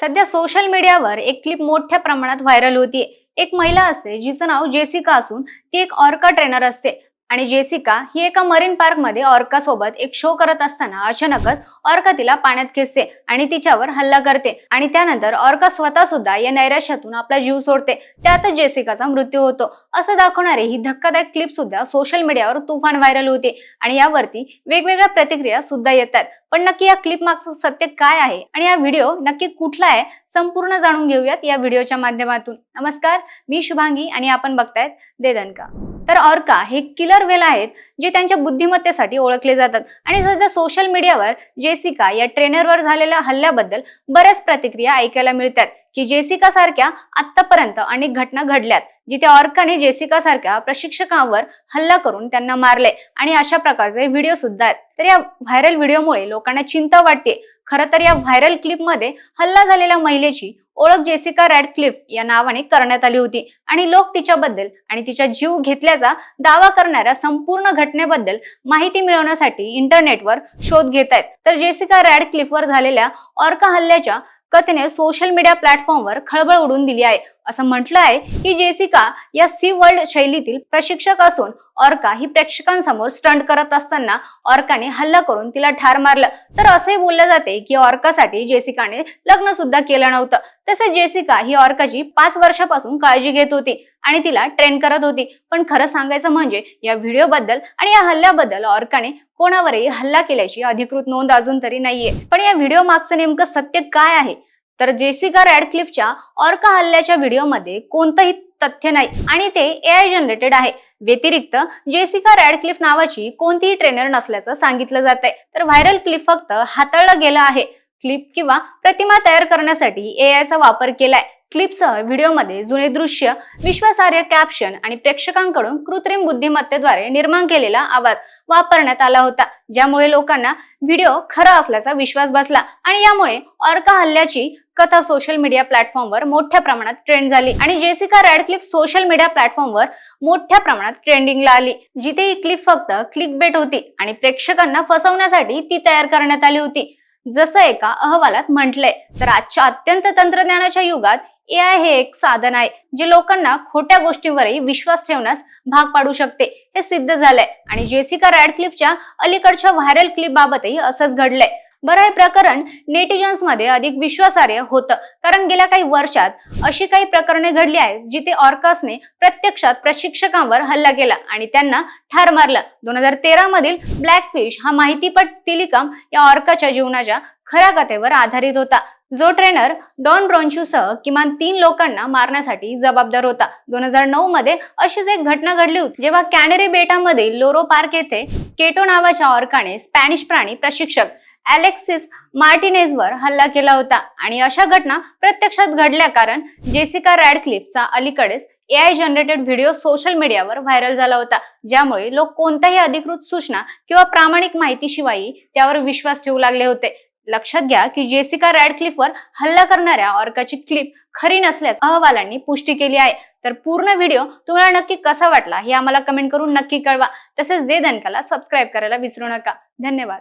सध्या सोशल मीडियावर एक क्लिप मोठ्या प्रमाणात व्हायरल होतीये. एक महिला असते जिचं नाव जेसिका असून ती एक ऑर्का ट्रेनर असते. आणि जेसिका ही एका मरीन पार्कमध्ये ऑर्का सोबत एक शो करत असताना अचानकच ऑर्का तिला पाण्यात खेचते आणि तिच्यावर हल्ला करते. आणि त्यानंतर ऑर्का स्वतः सुद्धा या नैराश्यातून आपला जीव सोडते. त्यातच जेसिकाचा मृत्यू होतो. असं दाखवणारी ही धक्कादायक क्लिप सुद्धा सोशल मीडियावर तुफान व्हायरल होते. आणि यावरती वेगवेगळ्या प्रतिक्रिया सुद्धा येतात. पण नक्की या क्लिप मागचं सत्य काय आहे? आणि हा व्हिडिओ नक्की कुठला आहे? संपूर्ण जाणून घेऊयात या व्हिडिओच्या माध्यमातून. नमस्कार मी शुभांगी आणि आपण बघतायत देदनका. तर ऑर्का हे किलर वेल आहेत जे त्यांच्या बुद्धिमत्तेसाठी ओळखले जातात. आणि सध्या सोशल मीडियावर जेसिका या ट्रेनरवर झालेल्या हल्ल्याबद्दल बऱ्याच प्रतिक्रिया ऐकायला मिळतात की जेसिका सारख्या आतापर्यंत अनेक घटना घडल्यात जिथे ऑर्काने जेसिका सारख्या प्रशिक्षकांवर हल्ला करून त्यांना मारले. आणि अशा प्रकारचे व्हिडिओ सुद्धा आहेत. तर या व्हायरल व्हिडिओमुळे लोकांना चिंता वाटते खरं तर या व्हायरल क्लिपमध्ये हल्ला झालेल्या महिलेची ओळख जेसिका रॅडक्लिफ या नावाने करण्यात आली होती. आणि लोक तिच्याबद्दल आणि तिचा जीव घेतल्याचा दावा करणाऱ्या संपूर्ण घटनेबद्दल माहिती मिळवण्यासाठी इंटरनेटवर शोध घेत आहेत. तर जेसिका रॅडक्लिफवर झालेल्या ऑर्का हल्ल्याच्या कथेने सोशल मीडिया प्लॅटफॉर्मवर खळबळ उडून दिली आहे. असं म्हटलं आहे की जेसिका या सी वर्ल्ड शैलीतील प्रशिक्षक असून ऑर्का ही प्रेक्षकांसमोर स्टंट करत असताना ऑर्काने हल्ला करून तिला ठार मारलं. तर असे बोलले जाते की ऑर्कासाठी जेसिकाने लग्न सुद्धा केलं नव्हतं. तसेच जेसिका ही ऑर्काची पाच वर्षापासून काळजी घेत होती आणि तिला ट्रेन करत होती. पण खरं सांगायचं म्हणजे या व्हिडिओ बद्दल आणि या हल्ल्याबद्दल ऑर्काने कोणावरही हल्ला केल्याची अधिकृत नोंद अजून तरी नाहीये. पण या व्हिडिओ मागचं नेमकं सत्य काय आहे? तर जेसिका रॅडक्लिफच्या ऑर्का हल्ल्याच्या व्हिडिओमध्ये कोणतंही तथ्य नाही आणि ते ए आय जनरेटेड आहे. व्यतिरिक्त जेसिका रॅडक्लिफ नावाची कोणतीही ट्रेनर नसल्याचं सांगितलं जात आहे तर व्हायरल क्लिप फक्त हाताळलं गेलं आहे. क्लिप किंवा प्रतिमा तयार करण्यासाठी ए चा वापर केलाय. क्लिपसह व्हिडिओमध्ये जुने दृश्य विश्वासार्ह कॅप्शन आणि प्रेक्षकांकडून कृत्रिम बुद्धिमत्तेद्वारे निर्माण केलेला आवाज वापरण्यात आला होता. ज्यामुळे लोकांना व्हिडिओ खरा असल्याचा विश्वास बसला आणि यामुळे ऑर्का हल्ल्याची कथा सोशल मीडिया प्लॅटफॉर्मवर मोठ्या प्रमाणात ट्रेंड झाली आणि जेसिका रॅडक्लिफ सोशल मीडिया प्लॅटफॉर्मवर मोठ्या प्रमाणात ट्रेंडिंगला आली जिथे ही क्लिप फक्त क्लिक बेट होती आणि प्रेक्षकांना फसवण्यासाठी ती तयार करण्यात आली होती. जसं एका अहवालात म्हटलंय तर आजच्या अत्यंत तंत्रज्ञानाच्या युगात ए आय हे एक साधन आहे जे लोकांना खोट्या गोष्टींवरही विश्वास ठेवण्यास भाग पाडू शकते. हे सिद्ध झालंय. आणि जेसिका रॅडक्लिफच्या अलीकडच्या व्हायरल क्लिप बाबतही असंच घडलंय. बरं हे प्रकरण नेटिजन्समध्ये अधिक विश्वासार्ह होतं. कारण गेल्या काही वर्षात अशी काही प्रकरणे घडली आहेत जिथे ऑर्कासने प्रत्यक्षात प्रशिक्षकांवर हल्ला केला आणि त्यांना ठार मारलं. दोन हजार तेरा मधील ब्लॅकफिश हा माहितीपट तिलिकम या ऑर्काच्या जीवनाच्या खऱ्या कथेवर आधारित होता. जो ट्रेनर डॉन ब्रॉन्शूसह किमान तीन लोकांना मारण्यासाठी जबाबदार होता. दोन हजार नऊ मध्ये अशीच एक घटना घडली होती जेव्हा कॅनेरी बेटामधील लोरो पार्क येथे केटो नावाच्या ऑर्काने स्पॅनिश प्राणी प्रशिक्षक अलेक्सिस मार्टिनेजवर हल्ला केला होता. आणि अशा घटना प्रत्यक्षात घडल्या कारण जेसिका रॅडक्लिफचा अलीकडेच A I generated video social मीडियावर व्हायरल झाला होता ज्यामुळे लोक कोणत्याही अधिकृत सूचना किंवा प्रामाणिक माहितीशिवाय त्यावर विश्वास ठेवू लागले होते. लक्षात घ्या की जेसिका रॅडक्लिफवर हल्ला करणाऱ्या ऑर्काची क्लिप खरी नसल्यास अहवालांनी पुष्टी केली आहे. तर पूर्ण व्हिडिओ तुम्हाला नक्की कसा वाटला हे आम्हाला कमेंट करून नक्की कळवा. तसेच दे दणकाला सबस्क्राईब करायला विसरू नका. धन्यवाद.